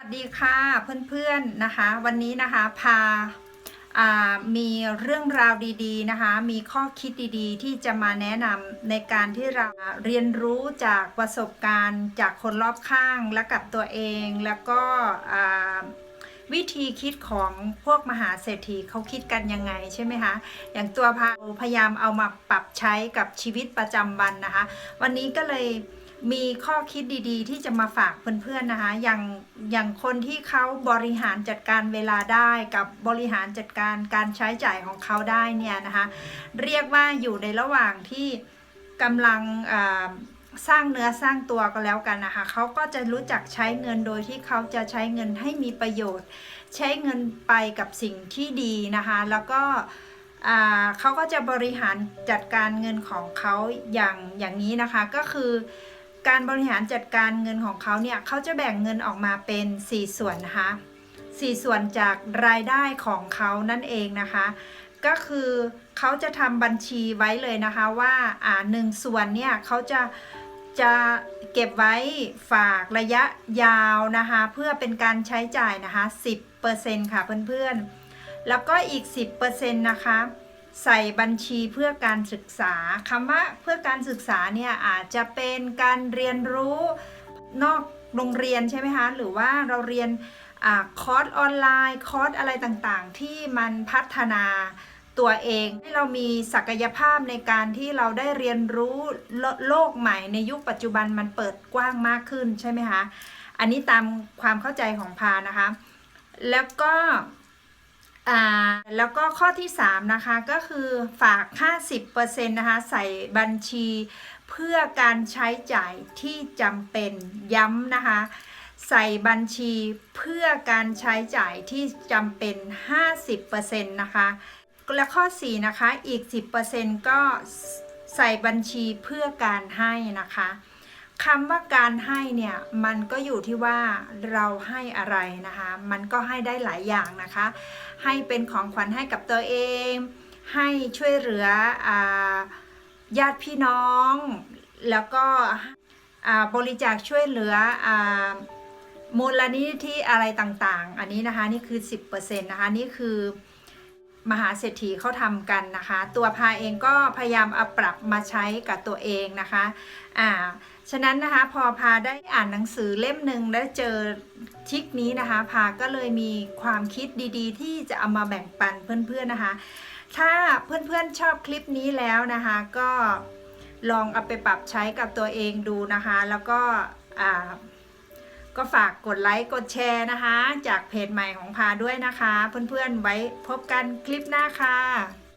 สวัสดีค่ะเพื่อนๆนะคะ วันนี้นะคะพาามีเรื่องราวดีๆนะคะ มีข้อคิดดีๆ ที่จะมาแนะนำในการที่เราเรียนรู้จากประสบการณ์จากคนรอบข้างและกับตัวเอง แล้วก็วิธีคิดของพวกมหาเศรษฐีเขาคิดกันยังไงใช่ไหมคะอย่างตัวพาพยายามเอามาปรับใช้กับชีวิตประจำวันนะคะ วันนี้ก็เลย มีข้อคิดดีๆ ที่จะมาฝากเพื่อนๆนะคะ อย่างอย่างคนที่เขาบริหารจัดการเวลาได้กับบริหารจัดการการใช้จ่ายของเขาได้เนี่ยนะคะ เรียกว่าอยู่ในระหว่างที่กำลังสร้างเนื้อสร้างตัวก็แล้วกันนะคะเขาก็จะรู้จักใช้เงินโดยที่เขาจะใช้เงินให้มีประโยชน์ ใช้เงินไปกับสิ่งที่ดีนะคะ แล้วก็เขาก็จะบริหารจัดการเงินของเขาอย่างอย่างนี้นะคะก็คือ การบริหารจัดการเงินของเขาเนี่ยเขาจะแบ่งเงินออกมาเป็น 4 ส่วนนะคะ4ส่วนจากรายได้ของเขานั่นเองนะคะ ก็คือเขาจะทำบัญชีไว้เลยนะคะว่าอ่าหนึ่งส่วนเนี่ยเขาจะจะเก็บไว้ฝากระยะยาวนะคะ เพื่อเป็นการใช้จ่ายนะคะ 10%ค่ะเพื่อนๆ แล้วก็อีก 10%นะคะ ใส่บัญชีเพื่อการศึกษาคำว่าเพื่อการศึกษาเนี่ยอาจจะเป็นการเรียนรู้นอกโรงเรียนใช่ไหมคะหรือว่าเราเรียนอคอร์สออนไลน์คอร์สอะไรต่างๆ ที่มันพัฒนาตัวเองให้เรามีศักยภาพในการที่เราได้เรียนรู้โลโลกใหม่ในยุคปัจจุบันมันเปิดกว้างมากขึ้นใช่ไหมคะอันนี้ตามความเข้าใจของพานะคะ แล้วก็ แล้วก็ข้อที่ 3 นะคะ ก็คือฝาก 50%นะคะ ใส่บัญชีเพื่อการใช้จ่ายที่จำเป็นย้ำนะคะ ใส่บัญชีเพื่อการใช้จ่ายที่จำเป็น 50%นะคะ และข้อ 4 นะคะ อีก 10%ก็ใส่บัญชีเพื่อการให้นะคะ คำว่าการให้เนี่ยมันก็อยู่ที่ว่าเราให้อะไรนะคะ มันก็ให้ได้หลายอย่างนะคะ ให้เป็นของขวัญให้กับตัวเอง ให้ช่วยเหลืออญาติพี่น้อง แล้วก็บริจาคช่วยเหลืออมูลนิธิอะไรต่างๆ อันนี้นะคะนี่คือ 10%นะคะนี่คือ มหาเศรษฐีเขาทำกันนะคะ ตัวพาเองก็พยายามเอาปรับมาใช้กับตัวเองนะคะอ่าฉะนั้นนะคะพอพาได้อ่านหนังสือเล่มหนึ่งแล้วเจอทิกนี้นะคะ พาก็เลยมีความคิดดีๆ ที่จะเอามาแบ่งปันเพื่อนๆนะคะ ถ้าเพื่อนๆชอบคลิปนี้แล้วนะคะ ก็ลองเอาไปปรับใช้กับตัวเองดูนะคะ แล้วก็อ่า ก็ฝากกดไลค์กดแชร์นะคะ จากเพจใหม่ของพาด้วยนะคะ เพื่อนๆไว้พบกันคลิปหน้าค่ะ